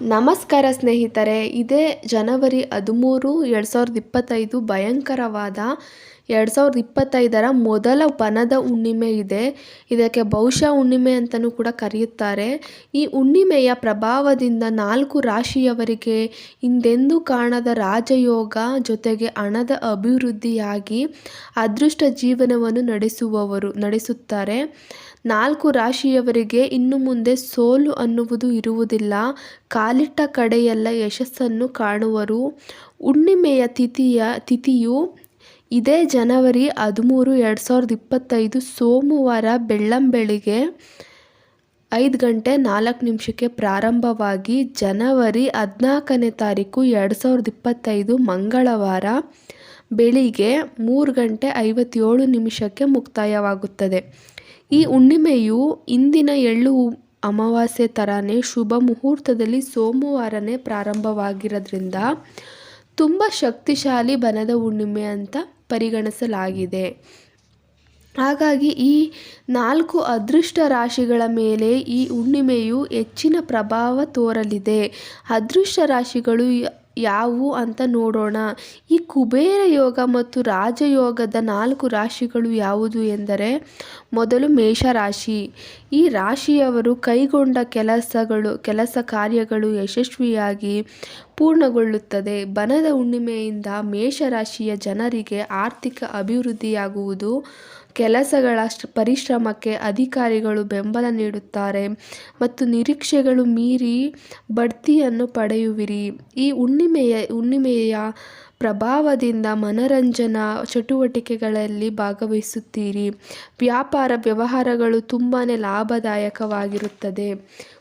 ನಮಸ್ಕಾರ ಸ್ನೇಹಿತರೆ, ಇದೇ ಜನವರಿ ಹದಿಮೂರು, ಎರಡು ಸಾವಿರದ ಇಪ್ಪತ್ತೈದು ಭಯಂಕರವಾದ ಎರಡು ಸಾವಿರದ ಇಪ್ಪತ್ತೈದರ ಮೊದಲ ಬನದ ಹುಣ್ಣಿಮೆ ಇದೆ. ಇದಕ್ಕೆ ಬಹುಶಃ ಹುಣ್ಣಿಮೆ ಅಂತಲೂ ಕೂಡ ಕರೆಯುತ್ತಾರೆ. ಈ ಹುಣ್ಣಿಮೆಯ ಪ್ರಭಾವದಿಂದ ನಾಲ್ಕು ರಾಶಿಯವರಿಗೆ ಹಿಂದೆಂದೂ ಕಾಣದ ರಾಜಯೋಗ ಜೊತೆಗೆ ಹಣದ ಅಭಿವೃದ್ಧಿಯಾಗಿ ಅದೃಷ್ಟ ಜೀವನವನ್ನು ನಡೆಸುವವರು, ನಡೆಸುತ್ತಾರೆ. ನಾಲ್ಕು ರಾಶಿಯವರಿಗೆ ಇನ್ನು ಮುಂದೆ ಸೋಲು ಅನ್ನುವುದು ಇರುವುದಿಲ್ಲ. ಕಾಲಿಟ್ಟ ಕಡೆಯೆಲ್ಲ ಯಶಸ್ಸನ್ನು ಕಾಣುವರು. ಹುಣ್ಣಿಮೆಯ ತಿಥಿಯ, ತಿಥಿಯು ಇದೇ ಜನವರಿ ಹದಿಮೂರು, ಎರಡು ಸಾವಿರದ ಇಪ್ಪತ್ತೈದು ಸೋಮವಾರ ಬೆಳ್ಳಂಬೆಳಿಗ್ಗೆ ಐದು ಗಂಟೆ ನಾಲ್ಕು ನಿಮಿಷಕ್ಕೆ ಪ್ರಾರಂಭವಾಗಿ ಜನವರಿ ಹದಿನಾಲ್ಕನೇ ತಾರೀಕು ಎರಡು ಸಾವಿರದ ಇಪ್ಪತ್ತೈದು ಮಂಗಳವಾರ ಬೆಳಿಗ್ಗೆ ಮೂರು ಗಂಟೆ ಐವತ್ತೇಳು ನಿಮಿಷಕ್ಕೆ ಮುಕ್ತಾಯವಾಗುತ್ತದೆ. ಈ ಹುಣ್ಣಿಮೆಯು ಇಂದಿನ ಎಳ್ಳು ಅಮಾವಾಸ್ಯೆ ಥರನೇ ಶುಭ ಮುಹೂರ್ತದಲ್ಲಿ ಸೋಮವಾರನೇ ಪ್ರಾರಂಭವಾಗಿರೋದ್ರಿಂದ ತುಂಬ ಶಕ್ತಿಶಾಲಿ ಬನದ ಹುಣ್ಣಿಮೆ ಅಂತ ಪರಿಗಣಿಸಲಾಗಿದೆ. ಹಾಗಾಗಿ ಈ ನಾಲ್ಕು ಅದೃಷ್ಟ ರಾಶಿಗಳ ಮೇಲೆ ಈ ಹುಣ್ಣಿಮೆಯು ಹೆಚ್ಚಿನ ಪ್ರಭಾವ ತೋರಲಿದೆ. ಅದೃಷ್ಟ ರಾಶಿಗಳು ಯಾವುವು ಅಂತ ನೋಡೋಣ. ಈ ಕುಬೇರ ಯೋಗ ಮತ್ತು ರಾಜಯೋಗದ ನಾಲ್ಕು ರಾಶಿಗಳು ಯಾವುದು ಎಂದರೆ, ಮೊದಲು ಮೇಷರಾಶಿ. ಈ ರಾಶಿಯವರು ಕೈಗೊಂಡ ಕೆಲಸಗಳು, ಕೆಲಸ ಕಾರ್ಯಗಳು ಯಶಸ್ವಿಯಾಗಿ ಪೂರ್ಣಗೊಳ್ಳುತ್ತದೆ. ಬನದ ಹುಣ್ಣಿಮೆಯಿಂದ ಮೇಷರಾಶಿಯ ಜನರಿಗೆ ಆರ್ಥಿಕ ಅಭಿವೃದ್ಧಿಯಾಗುವುದು ಕೆಲಸಗಳ ಪರಿಶ್ರಮಕ್ಕೆ ಅಧಿಕಾರಿಗಳು ಬೆಂಬಲ ನೀಡುತ್ತಾರೆ ಮತ್ತು ನಿರೀಕ್ಷೆಗಳು ಮೀರಿ ಬಡ್ತಿಯನ್ನು ಪಡೆಯುವಿರಿ. ಈ ಹುಣ್ಣಿಮೆಯ ಹುಣ್ಣಿಮೆಯ ಪ್ರಭಾವದಿಂದ ಮನರಂಜನಾ ಚಟುವಟಿಕೆಗಳಲ್ಲಿ ಭಾಗವಹಿಸುತ್ತೀರಿ. ವ್ಯಾಪಾರ ವ್ಯವಹಾರಗಳು ತುಂಬಾ ಲಾಭದಾಯಕವಾಗಿರುತ್ತದೆ.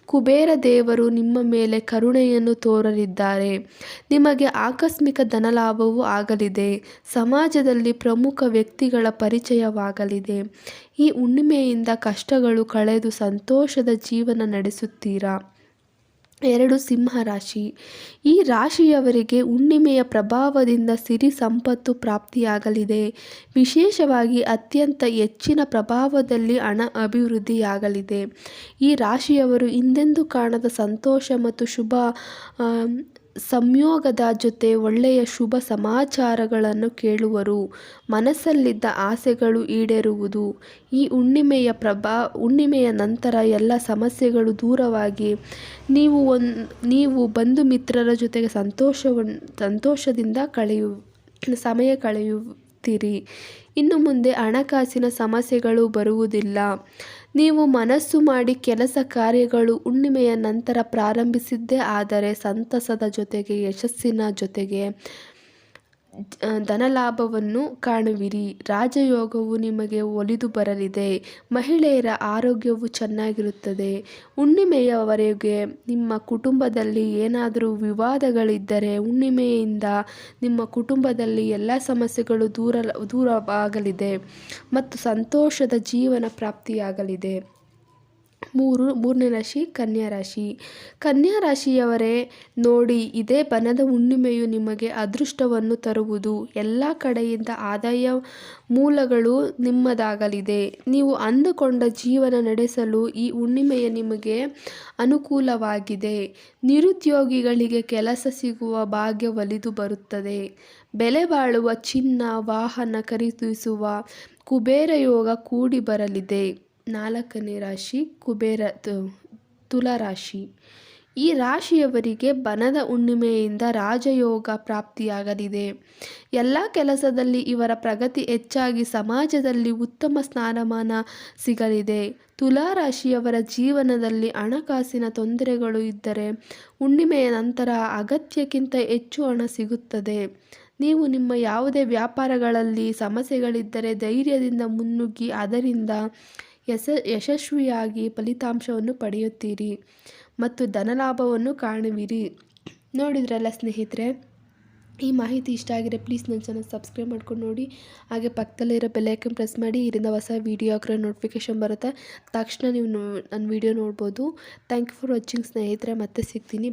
ಕುಬೇರ ದೇವರು ನಿಮ್ಮ ಮೇಲೆ ಕರುಣೆಯನ್ನು ತೋರಲಿದ್ದಾರೆ. ನಿಮಗೆ ಆಕಸ್ಮಿಕ ಧನಲಾಭವೂ ಆಗಲಿದೆ. ಸಮಾಜದಲ್ಲಿ ಪ್ರಮುಖ ವ್ಯಕ್ತಿಗಳ ಪರಿಚಯವಾಗಲಿದೆ. ಈ ಹುಣ್ಣಿಮೆಯಿಂದ ಕಷ್ಟಗಳು ಕಳೆದು ಸಂತೋಷದ ಜೀವನ ನಡೆಸುತ್ತೀರಾ? ಎರಡು ಸಿಂಹ ರಾಶಿ. ಈ ರಾಶಿಯವರಿಗೆ ಹುಣ್ಣಿಮೆಯ ಪ್ರಭಾವದಿಂದ ಸಿರಿ ಸಂಪತ್ತು ಪ್ರಾಪ್ತಿಯಾಗಲಿದೆ. ವಿಶೇಷವಾಗಿ ಅತ್ಯಂತ ಹೆಚ್ಚಿನ ಪ್ರಭಾವದಲ್ಲಿ ಹಣ ಅಭಿವೃದ್ಧಿಯಾಗಲಿದೆ. ಈ ರಾಶಿಯವರು ಹಿಂದೆಂದೂ ಕಾಣದ ಸಂತೋಷ ಮತ್ತು ಶುಭ ಸಂಯೋಗದ ಜೊತೆ ಒಳ್ಳೆಯ ಶುಭ ಸಮಾಚಾರಗಳನ್ನು ಕೇಳುವರು. ಮನಸ್ಸಲ್ಲಿದ್ದ ಆಸೆಗಳು ಈಡೇರುವುದು. ಈ ಹುಣ್ಣಿಮೆಯ ಪ್ರಭಾ, ಹುಣ್ಣಿಮೆಯ ನಂತರ ಎಲ್ಲ ಸಮಸ್ಯೆಗಳು ದೂರವಾಗಿ ನೀವು ಒಂದು ನೀವು ಬಂಧು ಮಿತ್ರರ ಜೊತೆಗೆ ಸಂತೋಷವನ್ನು ಸಂತೋಷದಿಂದ ಕಳೆಯು, ಸಮಯ ಕಳೆಯುತ್ತೀರಿ ಇನ್ನು ಮುಂದೆ ಹಣಕಾಸಿನ ಸಮಸ್ಯೆಗಳು ಬರುವುದಿಲ್ಲ. ನೀವು ಮನಸ್ಸು ಮಾಡಿ ಕೆಲಸ ಕಾರ್ಯಗಳು ಹುಣ್ಣಿಮೆಯ ನಂತರ ಪ್ರಾರಂಭಿಸಿದ್ದೇ ಆದರೆ ಸಂತಸದ ಜೊತೆಗೆ ಯಶಸ್ಸಿನ ಜೊತೆಗೆ ಧನಲಾಭವನ್ನು ಕಾಣುವಿರಿ. ರಾಜಯೋಗವು ನಿಮಗೆ ಒಲಿದು ಬರಲಿದೆ. ಮಹಿಳೆಯರ ಆರೋಗ್ಯವು ಚೆನ್ನಾಗಿರುತ್ತದೆ. ಹುಣ್ಣಿಮೆಯವರೆಗೆ ನಿಮ್ಮ ಕುಟುಂಬದಲ್ಲಿ ಏನಾದರೂ ವಿವಾದಗಳಿದ್ದರೆ ಹುಣ್ಣಿಮೆಯಿಂದ ನಿಮ್ಮ ಕುಟುಂಬದಲ್ಲಿ ಎಲ್ಲ ಸಮಸ್ಯೆಗಳು ದೂರ, ದೂರವಾಗಲಿದೆ ಮತ್ತು ಸಂತೋಷದ ಜೀವನ ಪ್ರಾಪ್ತಿಯಾಗಲಿದೆ. ಮೂರು, ಮೂರನೇ ರಾಶಿ ಕನ್ಯಾ ರಾಶಿ. ಕನ್ಯಾ ರಾಶಿಯವರೇ, ನೋಡಿ, ಇದೇ ಬನದ ಹುಣ್ಣಿಮೆಯು ನಿಮಗೆ ಅದೃಷ್ಟವನ್ನು ತರುವುದು. ಎಲ್ಲ ಕಡೆಯಿಂದ ಆದಾಯ ಮೂಲಗಳು ನಿಮ್ಮದಾಗಲಿದೆ. ನೀವು ಅಂದುಕೊಂಡ ಜೀವನ ನಡೆಸಲು ಈ ಹುಣ್ಣಿಮೆಯ ನಿಮಗೆ ಅನುಕೂಲವಾಗಿದೆ. ನಿರುದ್ಯೋಗಿಗಳಿಗೆ ಕೆಲಸ ಸಿಗುವ ಭಾಗ್ಯ ಒಲಿದು ಬರುತ್ತದೆ. ಬೆಲೆ ಬಾಳುವ ಚಿನ್ನ, ವಾಹನ ಖರೀದಿಸುವ ಕುಬೇರ ಯೋಗ ಕೂಡಿ ಬರಲಿದೆ. ನಾಲ್ಕನೇ ರಾಶಿ ಕುಬೇರ ತುಲಾ ರಾಶಿ. ಈ ರಾಶಿಯವರಿಗೆ ಬನದ ಹುಣ್ಣಿಮೆಯಿಂದ ರಾಜಯೋಗ ಪ್ರಾಪ್ತಿಯಾಗಲಿದೆ. ಎಲ್ಲ ಕೆಲಸದಲ್ಲಿ ಇವರ ಪ್ರಗತಿ ಹೆಚ್ಚಾಗಿ ಸಮಾಜದಲ್ಲಿ ಉತ್ತಮ ಸ್ಥಾನಮಾನ ಸಿಗಲಿದೆ. ತುಲಾರಾಶಿಯವರ ಜೀವನದಲ್ಲಿ ಹಣಕಾಸಿನ ತೊಂದರೆಗಳು ಇದ್ದರೆ ಹುಣ್ಣಿಮೆಯ ನಂತರ ಅಗತ್ಯಕ್ಕಿಂತ ಹೆಚ್ಚು ಹಣ ಸಿಗುತ್ತದೆ. ನೀವು ನಿಮ್ಮ ಯಾವುದೇ ವ್ಯಾಪಾರಗಳಲ್ಲಿ ಸಮಸ್ಯೆಗಳಿದ್ದರೆ ಧೈರ್ಯದಿಂದ ಮುನ್ನುಗ್ಗಿ ಅದರಿಂದ ಯಶ, ಯಶಸ್ವಿಯಾಗಿ ಫಲಿತಾಂಶವನ್ನು ಪಡೆಯುತ್ತೀರಿ ಮತ್ತು ಧನಲಾಭವನ್ನು ಕಾಣುವಿರಿ. ನೋಡಿದ್ರಲ್ಲ ಸ್ನೇಹಿತರೆ, ಈ ಮಾಹಿತಿ ಇಷ್ಟ ಆಗಿದೆ ಪ್ಲೀಸ್ ನನ್ನ ಚಾನಲ್ ಸಬ್ಸ್ಕ್ರೈಬ್ ಮಾಡ್ಕೊಂಡು ನೋಡಿ. ಹಾಗೆ ಪಕ್ಕದಲ್ಲಿರೋ ಬೆಲ್ಲೈಕನ್ ಪ್ರೆಸ್ ಮಾಡಿ ಇದರಿಂದ ಹೊಸ ವೀಡಿಯೋ ಹಾಕಿರೋ ನೋಟಿಫಿಕೇಷನ್ ಬರುತ್ತೆ. ತಕ್ಷಣ ನೀವು ನನ್ನ ವೀಡಿಯೋ ನೋಡ್ಬೋದು. ಥ್ಯಾಂಕ್ ಯು ಫಾರ್ ವಾಚಿಂಗ್ ಸ್ನೇಹಿತರೆ, ಮತ್ತೆ ಸಿಗ್ತೀನಿ.